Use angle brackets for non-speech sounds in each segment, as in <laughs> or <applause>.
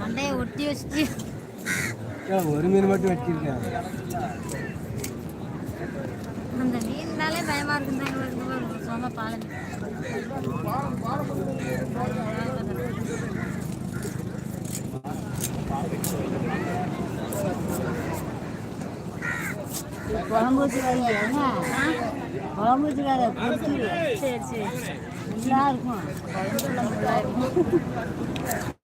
மண்டையை ஒட்டி வச்சுட்டு. ஒரு மீன் மட்டும் வெட்டியிருக்கேன் அந்த மீன்னாலே பயமா இருக்குன்னு எங்களுக்கு சொந்த பாலன் குழம்பு வச்சுக்காதீங்க என்ன? குழம்பு வச்சுக்காத பொரிச்சு சரி சரி. நல்லா இருக்கும். நல்லா இருக்கும்.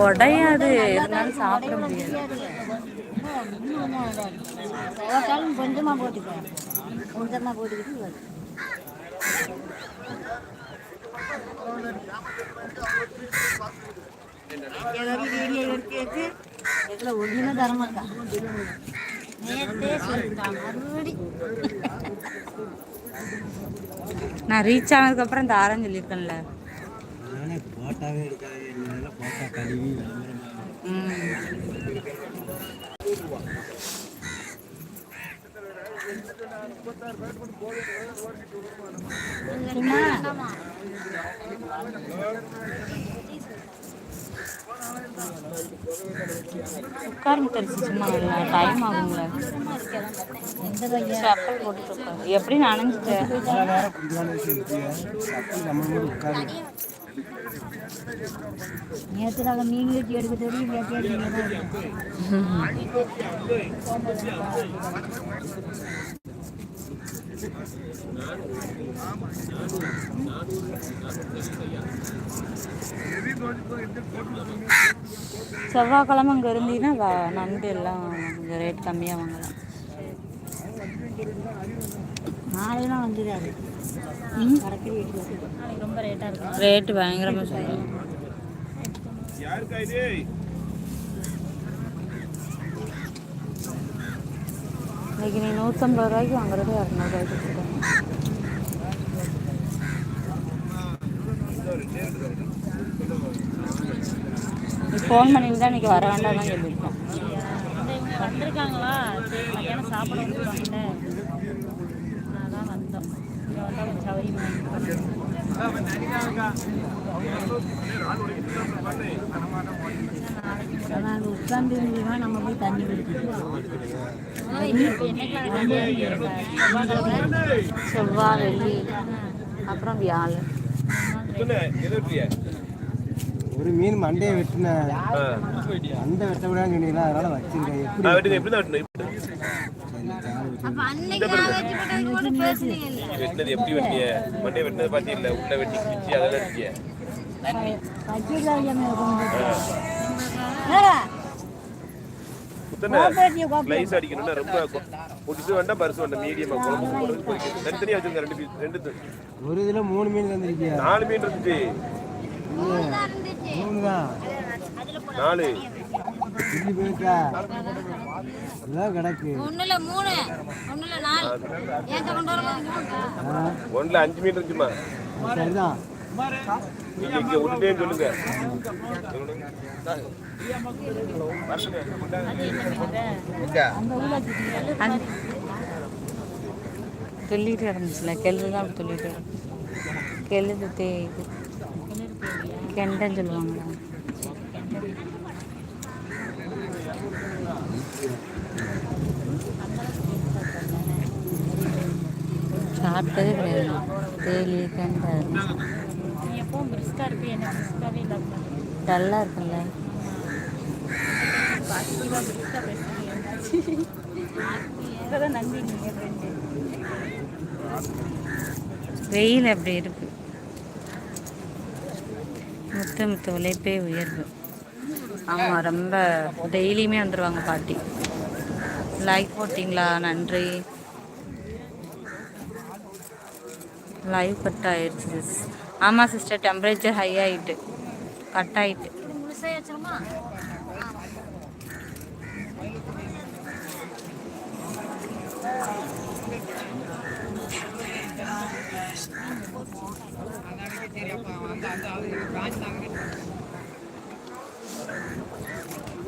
உடையாது இருந்தாலும் சாப்பிட முடியாது கொஞ்சமாக போட்டுக்க கொஞ்சமாக போட்டுக்கிட்டு வரும். வீடியோ ஒன்றுமே சொல்லிட்டான் மறுபடி நான் ரீச் ஆனதுக்கப்புறம் தாரேன்னு சொல்லியிருக்கேன்ல போட்டாவே எடுக்காது இதெல்லாம் போட்டா கழுவி உட்காருங்க தெரிச்சு சும்மா இல்லை டைம் ஆகுங்கள செப்பல் உட்காரு. எப்படி நனைஞ்சிட்டு நேற்று நாங்கள் மீன் வெட்டி எடுக்க தெரியும் நேற்று செவ்வாய்க்கிழமை அங்கே இருந்தீங்கன்னா வ- நண்டு எல்லாம் கொஞ்சம் ரேட் கம்மியாக வாங்கலாம். நாளையெல்லாம் வந்துடாது. ரேட்டா பயங்கரமாக சொல்லுவாங்க இன்னைக்கு நீ நூற்றம்பது ரூபாய்க்கு வாங்குறது இரநூறுவாய்க்கு கொடுக்குறேன் நீ ஃபோன் பண்ணியிருந்தா இன்னைக்கு வர வேண்டாம் தான் சொல்லியிருக்கோம் வந்திருக்காங்களா? சரி மத்தியானம் சாப்பிட வந்துருவாங்கல்ல அதான் வந்தோம் இங்கே வந்தால் கொஞ்சம் சௌரியமாக நாங்கள் உட்காந்து இருந்தோம்னா நம்ம போய் தண்ணி குடிக்கணும் செவ்வாய் வெள்ளி அப்புறம் வியாழன். ஒரு மீன் மண்டையை வெட்டின அந்த வெட்ட விடான்னு சொன்னீங்களா? அதனால வச்சிருக்கேன். எப்படி பேசுனீங்க இல்லை வெட்டினது எப்படி வெட்டிய மண்டே வெட்டினது பாத்தீங்கல்ல உள்ள வெட்டி கிழிச்சு அதெல்லாம் இருக்கிய லைஸ் அடிக்கணும்னா ரொம்ப பொடிச்சு வேண்டாம் பரிசு வேண்டாம் மீடியமா குழம்பு போடுறது தனித்தனியா வச்சிருங்க ரெண்டு பீஸ் ரெண்டு ஒரு இதுல மூணு மீன் நாலு மீன் இருந்துச்சு. மூணு. தான் நாலு. கிடக்கு ஒண்ணுல மூணு நாலு கொண்டு அஞ்சு இருந்துச்சுமா அது சரிதான். இங்க சொல்லுங்க. சொல்லிட்டு இருந்துச்சுல கெல்லு தான் சொல்லிட்டு இருந்துச்சு கெழுது தே இது. கெண்டைன்னு சொல்லுவாங்களா சாப்பிட்டதே கிடையாது. தேலி கெண்டை. எப்பவும் பிரிஸ்கா இருப்பி என்ன பிரிஸ்காவே டல்லாக இருக்குல்ல. வெயில் அப்படி இருக்கு. முத்த முத்த உழைப்பே உயர்வு. ஆமாம் ரொம்ப டெய்லியுமே வந்துடுவாங்க பாட்டி. லைக் போட்டிங்களா நன்றி. லைவ் கட் ஆயிடுச்சு சிஸ் ஆமாம் சிஸ்டர் டெம்பரேச்சர் ஹை ஆயிட்டு. கட்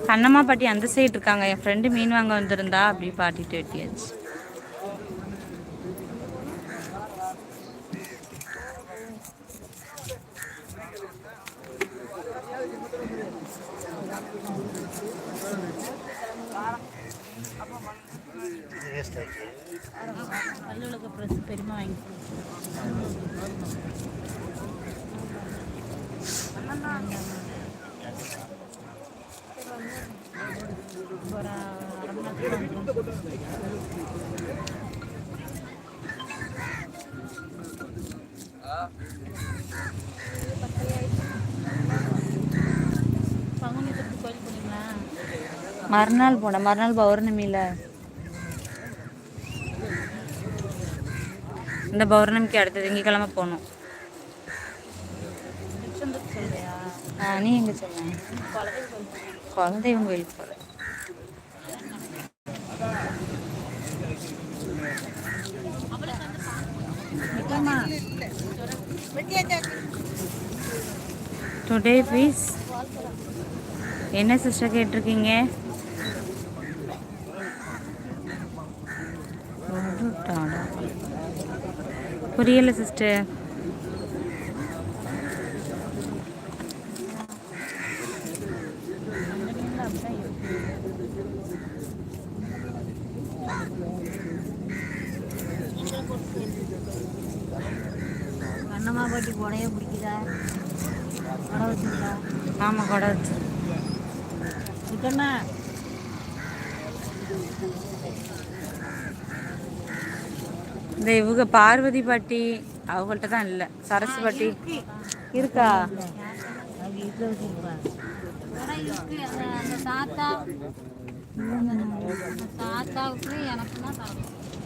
கண்ணம்மா பாட்டி அந்த சைடு இருக்காங்க. என் ஃப்ரெண்டு மீன் வாங்க வந்திருந்தா அப்படி பாட்டிட்டு வெட்டியாச்சு பெருமா வாங்கி மறுநாள் போனேன் மறுநாள் பௌர்ணமியில். இந்த பௌர்ணமிக்கு அடுத்த திங்கக்கிழமை போகணும் நீ எங்கே சொன்ன குலதெய்வம் கோயிலுக்கு போகிறேன் டுடே ஃபீஸ் என்ன சிஸ்டர் கேட்டிருக்கீங்க? புரியல சிஸ்டர் கண்ணம்மா பாட்டி புடைய பிடிக்குதா கடை வச்சுருக்கா ஆமாம் கொடை வச்சு இருக்கண்ணா இந்த இவங்க பார்வதி பாட்டி அவங்கள்ட்ட தான் இல்லை. சரசு பாட்டி. இருக்கா.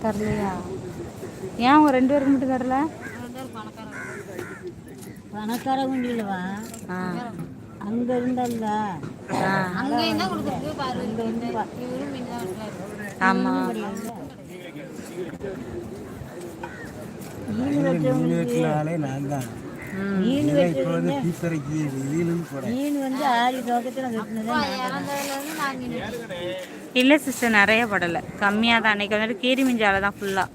தரலையா? ஏன் அவங்க ரெண்டு பேருக்கு மட்டும் தரல? பணக்காரங்க. இல்லைவா? அங்கே இருந்தல்ல. ஆ. அங்கே ஆமாம் வெட்டினாலே நான் தான். மீன் இப்போ வந்து பீத்தரைக்கு மீன் வந்து ஆடி தோக்கத்தில் வெட்டினதே இல்லை சிஸ்டர் நிறைய படலை. கம்மியாக தான். அன்றைக்கி வந்துட்டு கீரி மிஞ்சால தான் ஃபுல்லாக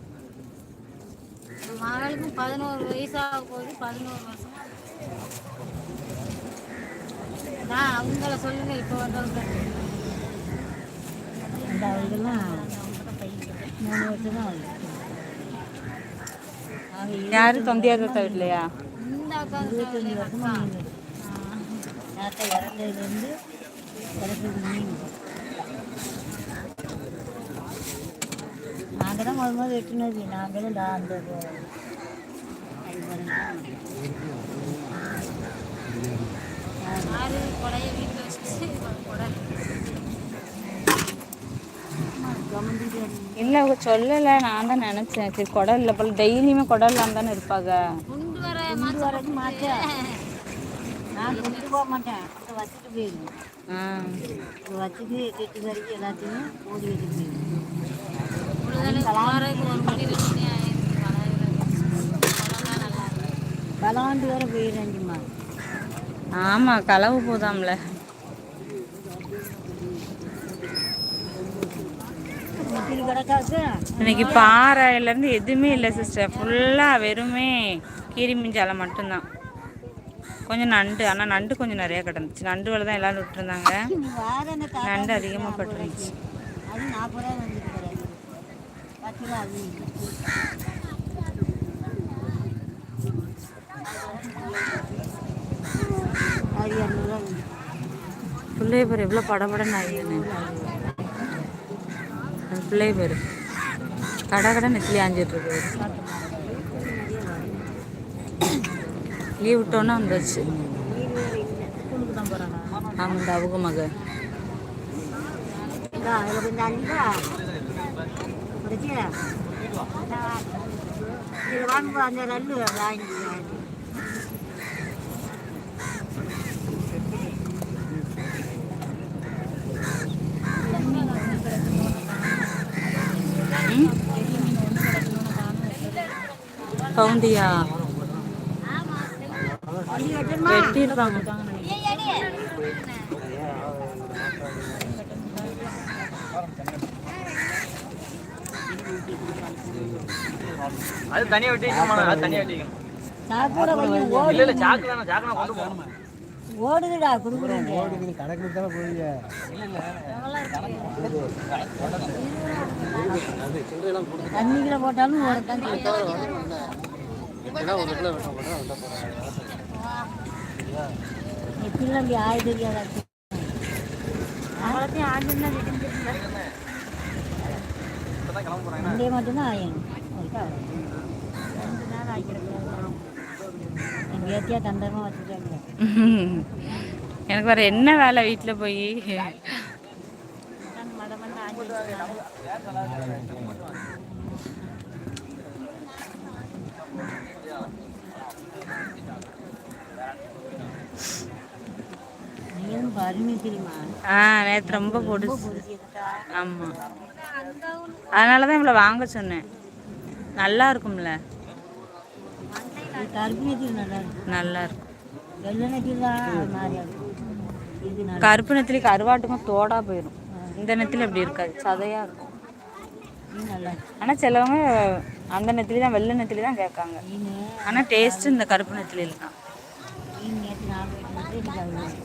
மகளுக்கும் பதினோரு வயசாக போகுது பதினோரு வருஷமா நான் அவங்கள சொல்லுங்க இப்போ வந்தவங்க. அந்த அவங்கெல்லாம் மூணு வருஷம் தான் ஆகுது. அவங்க யாரும் தொந்தியா தாத்தா வீட்லையா? இருபத்தஞ்சி வருஷமா. தாத்தா இறந்ததுலேருந்து நாங்கள் தான் முதல் முதல் வெட்டினது. நாங்களும் தான் அந்த. ஆறு கொடையை வீட்டில் வச்சுட்டு கொடை. இல்லை அவங்க சொல்லலை. நான் தான் நினச்சேன். சரி குடம் இல்லை போல. டெய்லியுமே குடம் இல்லாமல் தானே இருப்பாங்க. கொண்டு வர கொண்டு வரக்கு மாட்டேன். நான் கொண்டு போக மாட்டேன். அதை வச்சுட்டு போயிடுவேன். ஆ. வச்சுட்டு கெட்டு வரைக்கும் எல்லாத்தையும் ஓடி வச்சுட்டு போயிடுவேன். பலாண்டு வர போயிடுறேன்டிம்மா ஆமாம் களவு போதாம்ல. இன்னைக்கு பாறையிலேருந்து எதுவுமே இல்லை சிஸ்டர் ஃபுல்லாக வெறுமே கீரிமிஞ்சால மட்டும்தான். கொஞ்சம் நண்டு ஆனால் நண்டு கொஞ்சம் நிறையா கிடந்துச்சு. நண்டு வேலை தான் எல்லாரும் விட்டுருந்தாங்க. நண்டு அதிகமாக பட்டுருந்துச்சு. அது நாற்பது ரூபா வந்துட்டு போறாரு பத்து ரூபா அது இரநூறுவா பிள்ளைய பேர் எவ்வளோ படபடன்னு ஆகிடுன்னு பிள்ளைய பேர் கடை கடை நெத்திலி ஆஞ்சிட்ருக்கு லீவ் விட்டோன்னே வந்துச்சு. ஆமாம் இந்த அவங்க மக. வாங்க அந்த லல்லு வாங்கி. கவுண்டியா வெட்டியிருப்பாங்க அது தனியா வெட்டிக்கணும் அது தனியா வெட்டிக்கணும் சாப்பிட கொஞ்சம் ஓடி இல்ல இல்ல சாக்கு தானே சாக்கு நான் கொண்டு போகணும்? ஓடுதுடா கொடுக்குறேன் ஓடுது கணக்கு தானே போவீங்க தண்ணிக்குள்ள போட்டாலும் அப்படி ஆய தெரியாதா அவ்வளோத்தையும் விடிஞ்சிருந்தா மண்டே மட்டும்தான் அவ்வளவு. ரெண்டு நாள் எங்கள் ஏத்தியா வச்சுட்டாங்க எனக்கு வேற என்ன வேலை வீட்டில் போய்? மத மந்த ஆஞ்சிருக்காங்க நீங்களும் அருமை தெரியுமா ஆ நேற்று ரொம்ப பொடிச்சு ஆமாம் அதனால தான் இவ்வளோ வாங்க சொன்னேன். நல்லா இருக்கும்ல. நல்லா இருக்கும். கருப்பு நெத்திலி கருவாட்டுக்கும் தோடா போயிடும் இந்த நெத்திலி அப்படி இருக்காது. சதையா இருக்கும். ஆனால் சிலவங்க அந்த நெத்திலி தான் வெள்ளை நெத்திலி தான் கேட்காங்க. ஆனால் டேஸ்ட்டு இந்த கருப்பு நெத்திலியில் தான் மீன் நேற்று நாலு வைக்கிறது இன்னைக்கு அது வேணும்.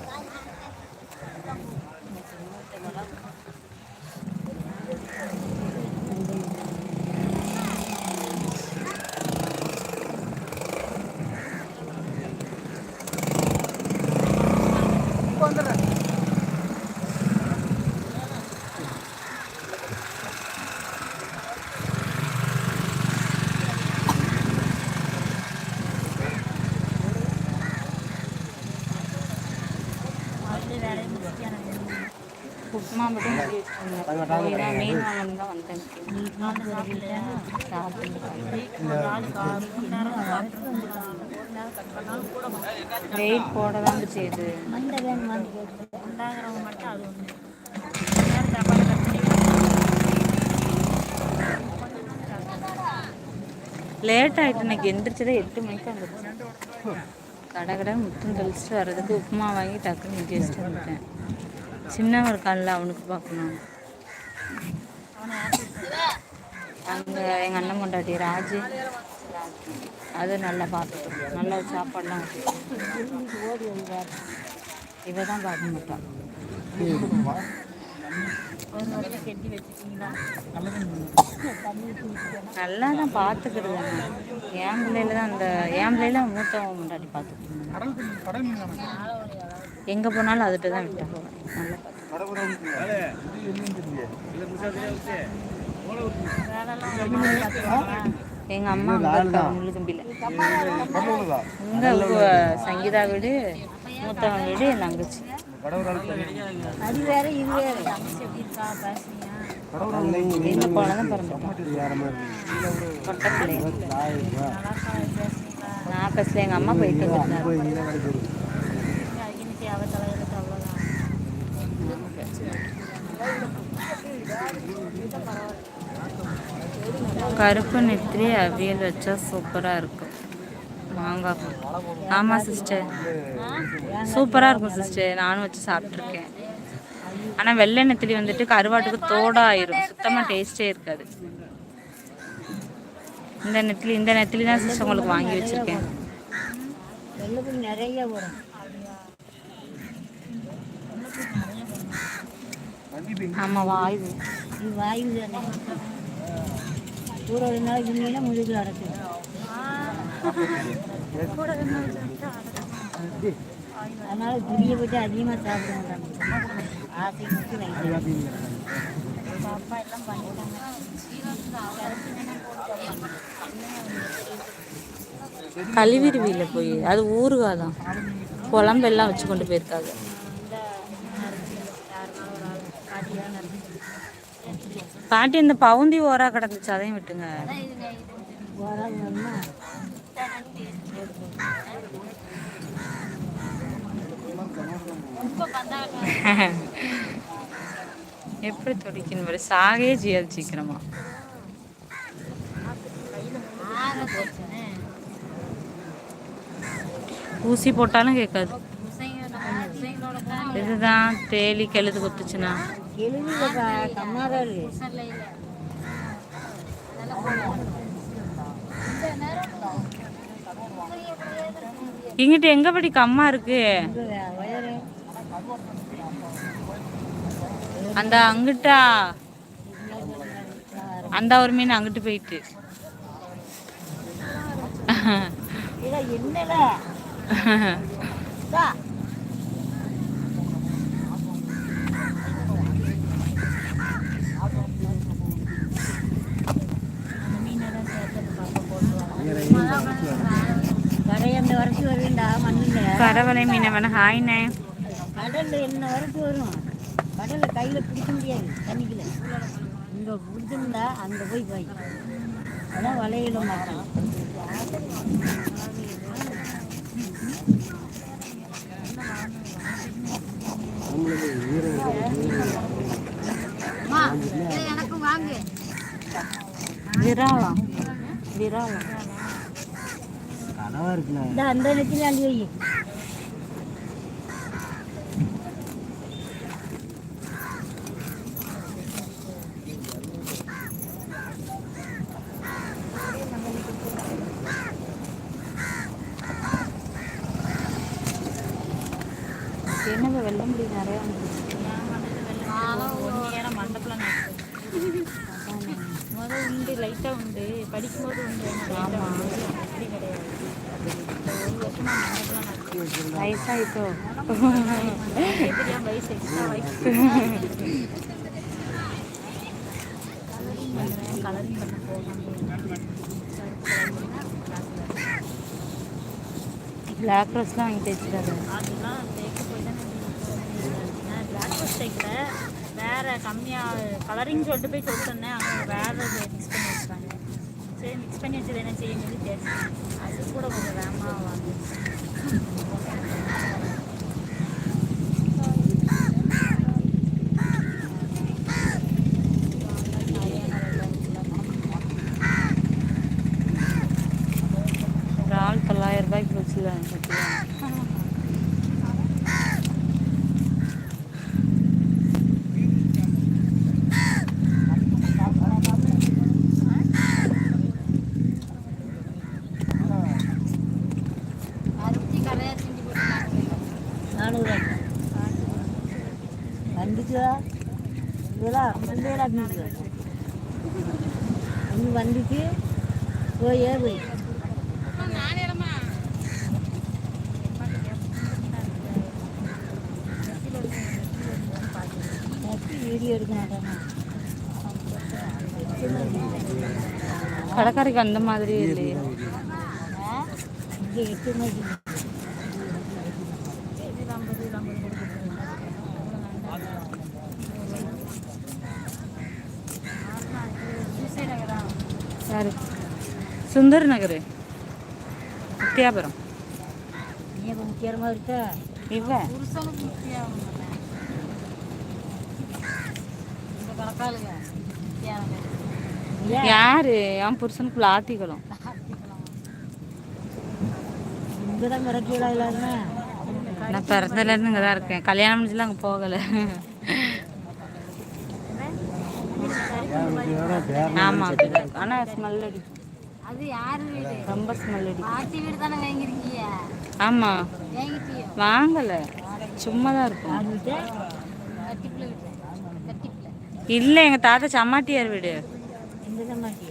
உப்புமா மட்டும் ஊத்தி வச்சுக்கோங்க. போய் தான் மீன் வாங்கணும் தான் வந்தேன் வெயிட் வேணுமான்னு கேட்டு உண்டாகிறவங்க மட்டும் அது ஒன்று லேட் ஆகிட்டு இன்னைக்கு எந்திரிச்சதே எட்டு மணிக்கு வந்துருச்சு. கடை கடை முத்தம் தெளிச்சுட்டு வர்றதுக்கு உப்புமா வாங்கி டக்குன்னு நிறுத்தி வச்சுட்டு வந்துட்டேன். சின்னவன் இருக்கான்ல அவனுக்கு பார்க்கணும். அங்கே எங்கள் அண்ணன் கொண்டாட்டி ராஜு. அது நல்லா பார்த்துட்டு நல்லா சாப்பாடுலாம் இவ தான் பார்க்க மாட்டான் நல்லா தான் பார்த்துக்கிறது என் பிள்ளையில தான் அந்த என் பிள்ளையில மூத்தவன் முன்னாடி பார்த்துக்கணும் எங்கே போனாலும் அதுகிட்ட தான் விட்டு போவேன் நல்லா பார்த்து எங்கள் அம்மா அங்கே இருக்கா முள்ளுக்கம்பியில் இங்கே சங்கீதா வீடு மூத்தவன் வீடு என் தங்கச்சி. அது வேற இது வேற. இந்த குழந்தை பிறந்துட்டான் நான் பேசல எங்கள் அம்மா போயிட்டு வந்துருந்தாங்க அவ அவ்வளோதான் கருப்பு நெத்திரி அவியல் வச்சா சூப்பராக இருக்கும். மாங்காய் ஆமாம் சிஸ்டர். சூப்பராக இருக்கும் சிஸ்டர். நானும் வச்சு சாப்பிட்ருக்கேன் ஆனால் வெள்ளை நெத்திலி வந்துட்டு கருவாட்டுக்கு தோடாக ஆயிரும். சுத்தமாக டேஸ்டே இருக்காது. இந்த நெத்திலி இந்த நெத்திலி தான் சிஸ்டர் உங்களுக்கு வாங்கி வச்சுருக்கேன். நிறைய வரும் ஆமாம் வாயு வாயு தானே கூட ஒரு நாள் முன்னாடி முதுகில் அடைச்சிடும் அதனால துணியை போட்டு அதிகமாக சாப்பிட மாட்டாங்க. ஆசை மட்டும் வைக்கிறாங்க எல்லாம் பண்ணிட்டாங்க. போய் அது ஊறுகாதான் குழம்பெல்லாம் வச்சு கொண்டு போயிருக்காங்க. பாட்டி இந்த பவுந்தி ஓரா கிடந்துச்சு அதையும் விட்டுங்க. எப்படி துடிக்கணும் பாரு. சாகே செய்யாது சீக்கிரமா. ஊசி போட்டாலும் கேட்காது. இதுதான் தேலி கெழுது குத்துச்சுன்னா. எழுதுல கம்மாதான் இங்கிட்ட எங்க படி கம்மா இருக்கு? அந்த அங்கிட்டா? அந்த ஒரு மீன் அங்கிட்டு போயிட்டு. இதை <laughs> மண்ணுல கடவுளை மீனை வேணா ஹாய்ண்ணே கடல்ல என்ன வரைக்கும் வரும்? கடல்ல கையில பிடிக்க முடியாது. தண்ணிக்குள்ள. இங்க பிடிச்சிருந்தா அங்க போய் போய். அதான் வலையில மாட்டோம் விராலம் விராலம் கனவா இந்த அந்த நெத்தில அள்ளி வை என்னது வெள்ள முடி நிறைய வந்துருச்சு மண்டபத்தில் முதல் உண்டு லைட்டாக உண்டு. படிக்கும்போது உண்டு அப்படி கிடையாது ஒரு வருஷமா மண்டபத்தில் நடக்குது வயசாயிட்டோ வயசு எக்ஸ்ட்ரா வயசு கலரிங் பண்ண போகணும் பிளாக் ரோஸ்லாம் வாங்கி தைச்சிடாது அதெல்லாம் தேய்க்க போய் தானே பிளாக் ரோஸ் தைக்கல வேற கம்மியாக கலரிங் சொல்லிட்டு போய் அவங்க வேறு மிக்ஸ் பண்ணி வச்சுட்டாங்க சரி மிக்ஸ் பண்ணி வச்சது என்ன செய்ய சொல்லி அது கூட கொஞ்சம் வேகமாக வாங்க ஒரு ஆள் தொள்ளாயிரம் ரூபாய்க்கு வச்சுல நானூறு வந்துச்சா இதெல்லாம் முந்தையெல்லாம் இருந்துச்சு ஒன்று வந்துச்சு போய் ஏறு வீடியோ எடுக்க கடைக்காரிக்கு அந்த மாதிரி இல்லையே. இங்கே எட்டு மணிக்கு. யாரு சுந்தர் நகர் இந்த கணக்காளுங்க யாரு என் புருஷனுக்கு லாத்திக்குளம் இங்கே தான் கிடக்கீழா இல்லாதுன்னா நான் பிறந்ததுலேருந்து இங்கே தான் இருக்கேன் கல்யாணம் முடிஞ்சுலாம் அங்கே போகலை ஆமாம். ஆனால் ஸ்மெல் அடிக்கும் அது யார் வீடு? ரொம்ப ஸ்மெல் அடிக்கும் பாட்டி வீடு தானே வாங்கியிருக்கீங்க? வாங்கிட்டியோ? வாங்கலை. சும்மா தான் இருக்கும் கட்டிப்பில் கட்டிப்பில். இல்லை எங்கள் தாத்தா சம்மாட்டியார் வீடு. இந்த சமாட்டி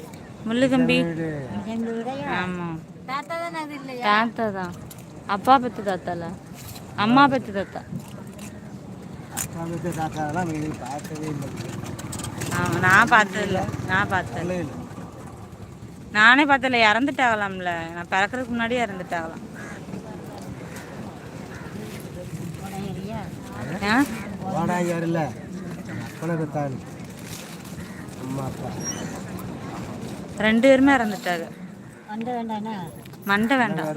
முள்ளுகம்பி எங்கள் விடையா ஆமாம் தாத்தா தானே அது இல்லையா? தாத்தா தான் அப்பா பெற்ற தாத்தால. அம்மா பெற்ற தாத்தா. நான் பார்த்ததில்ல. நான் பார்த்ததில்ல. நானே பார்த்ததில்ல இறந்துட்டாகலாம்ல நான் பிறக்கிறதுக்கு முன்னாடியே இறந்துட்டாகலாம் அம்மா அப்பா. ரெண்டு பேருமே இறந்துட்டாங்க. வந்த வேண்டாண்ணா? மண்டை வேண்டாம்.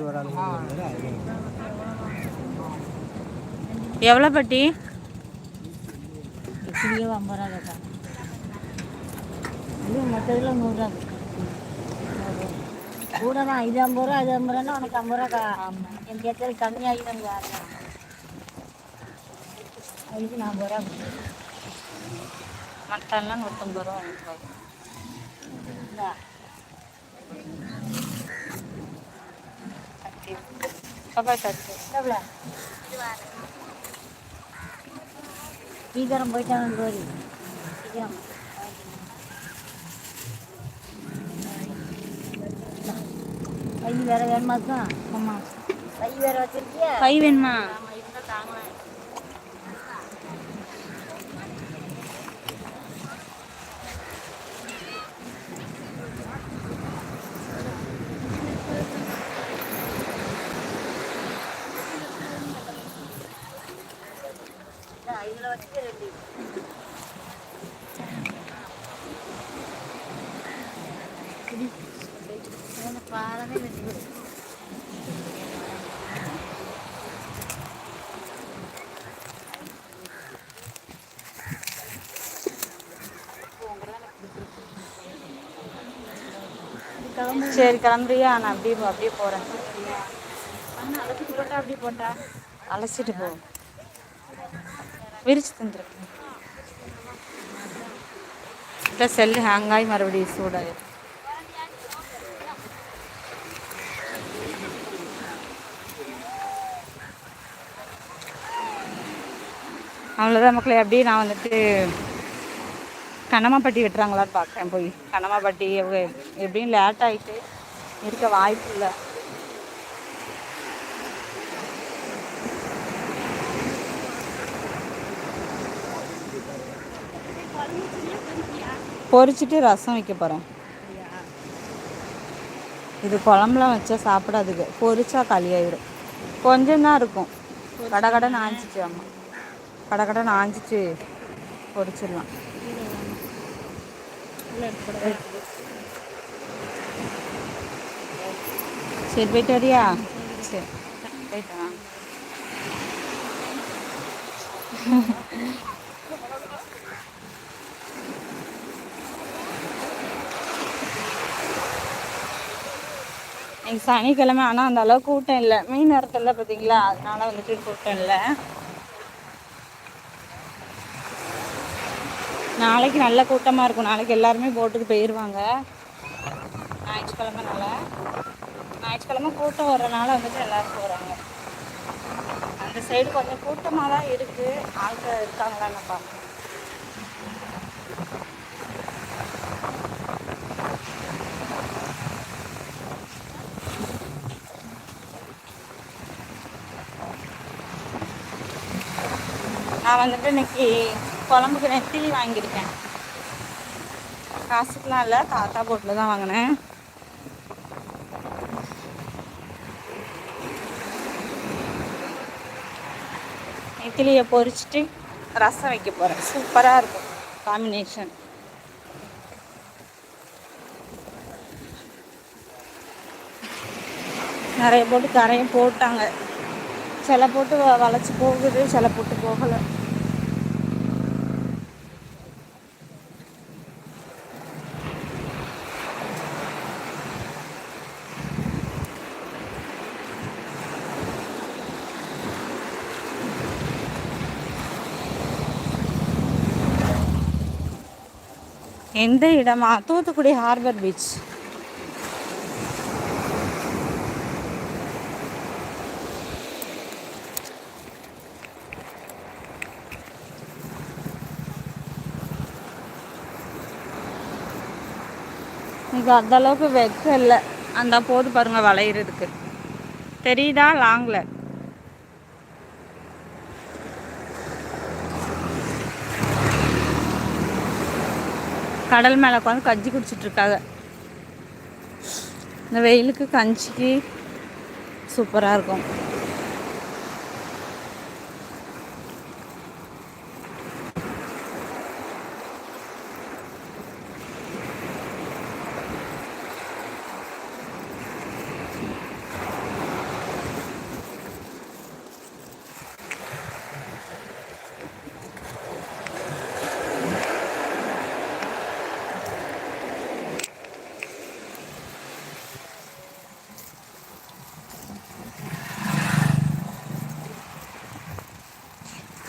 எவ்வளோ பட்டி? மொத்தத்தில் நூறுரூவா கூட தான் இது ஐம்பது ரூபா அது ஐம்பது ரூபான்னா உனக்கு ஐம்பது ரூபா எனக்கு ஏற்றது கம்மியாகி தான் யாரும் அதுக்கு நான் ஐம்பது ரூபா. மட்டெல்லாம் நூற்றம்பது ரூபா இந்தா. பாப்பா தச்சு எவ்வளோ? சீக்கிரம் போயிட்டாங்க கோரி சீக்கிரம். கை வேற வேணுமாக்கா ஆமாம் கை வேற வச்சிருக்கியா? கை வேணுமா? இதில் வச்சுக்க ரெண்டு பாலமே வெட்டி சரி கிளம்புறியா? நான் அப்படியே அப்படியே போகிறேன் அழைச்சிட்டு போட்டா அப்படி போட்டா? அழைச்சிட்டு போ. விரிச்சு தந்துருக்கேன் இல்லை செல்லு ஹேங் ஆகி மறுபடியும் சூடாயிரும் அவ்வளோதான் மக்களே அப்படியே நான் வந்துட்டு கண்ணமாப்பட்டி வெட்டுறாங்களான்னு பார்க்குறேன் போய். கண்ணமாப்பட்டி எப்படியும் லேட் ஆகிட்டு இருக்க வாய்ப்பு இல்லை பொரிச்சிட்டு ரசம் வைக்க போகிறேன் இது குழம்புலாம் வச்சா சாப்பிடாதுக்கு பொரிச்சா களியாயிடும் கொஞ்சம் தான் இருக்கும். கடை கடை ஆஞ்சிச்சு ஆமாம் கடை கடை ஆஞ்சிச்சு பொரிச்சிடலாம். சரி போயிட்டு வரியா? சரி போயிட்டு வா இன்னைக்கு சனிக்கிழமை ஆனால் அந்த அளவுக்கு கூட்டம் இல்லை. மீன் நேரத்தில் பார்த்தீங்களா அதனால வந்துட்டு கூட்டம் இல்லை. நாளைக்கு நல்ல கூட்டமாக இருக்கும். நாளைக்கு எல்லாருமே போட்டுக்கு போயிடுவாங்க ஞாயிற்றுக்கிழமைனால. ஞாயிற்றுக்கிழமை கூட்டம் வர்றதுனால வந்துட்டு எல்லோரும் போகிறாங்க அந்த சைடு கொஞ்சம் கூட்டமாக தான் இருக்குது ஆட்கள் இருக்காங்களான்னு பார்க்கணும் நான் வந்துட்டு இன்னைக்கு குழம்புக்கு நெத்திலி வாங்கியிருக்கேன். காசுக்கெலாம் இல்லை தாத்தா போட்டில் தான் வாங்கினேன். நெத்திலியை பொரிச்சிட்டு ரசம் வைக்க போகிறேன் சூப்பராக இருக்கும். காம்பினேஷன் நிறைய போட்டு கரையும் போட்டாங்க. சில போட்டு வ- போகுது சில போட்டு போகலை. எந்த இடமா? Thoothukudi harbour beach. இங்கே அந்த அளவுக்கு வெக்கம் இல்லை. அந்த போது பாருங்க வளையிறதுக்கு. தெரியுதா? லாங்கில் கடல் மேலே உட்காந்து கஞ்சி குடிச்சிட்டு இருக்காங்க. இந்த வெயிலுக்கு கஞ்சிக்கு சூப்பராக இருக்கும்.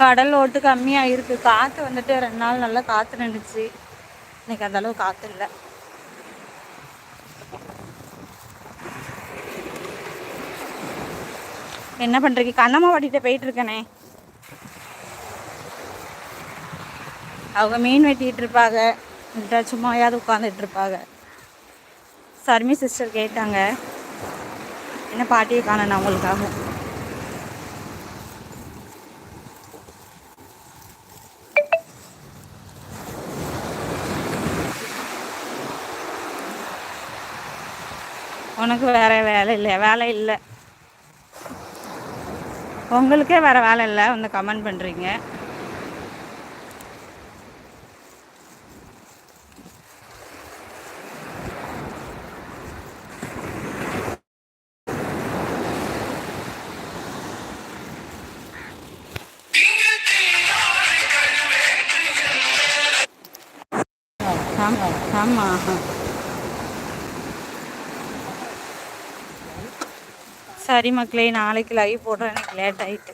கடல் ஓட்டு கம்மியாக இருக்குது காற்று வந்துட்டு ரெண்டு நாள் நல்லா காற்று நின்றுச்சு இன்னைக்கு அந்த அளவு காற்று இல்லை. என்ன பண்ணுறீங்க கண்ணம்மா வாட்டிகிட்ட போயிட்டு அவங்க மீன் வெட்டிகிட்டு இருப்பாங்க. இல்லட்டா சும்மாயாவது உட்காந்துட்டு இருப்பாங்க. சர்மி சிஸ்டர் கேட்டாங்க. என்ன பாட்டியை காணணும் அவங்களுக்காக உனக்கு வேற வேலை இல்லை வேலை இல்லை. உங்களுக்கே வேற வேலை இல்லை வந்து கமெண்ட் பண்ணுறீங்க சாரி மக்களே நாளைக்கு லைவ் போடுறேன். எனக்கு லேட் ஆகிட்டு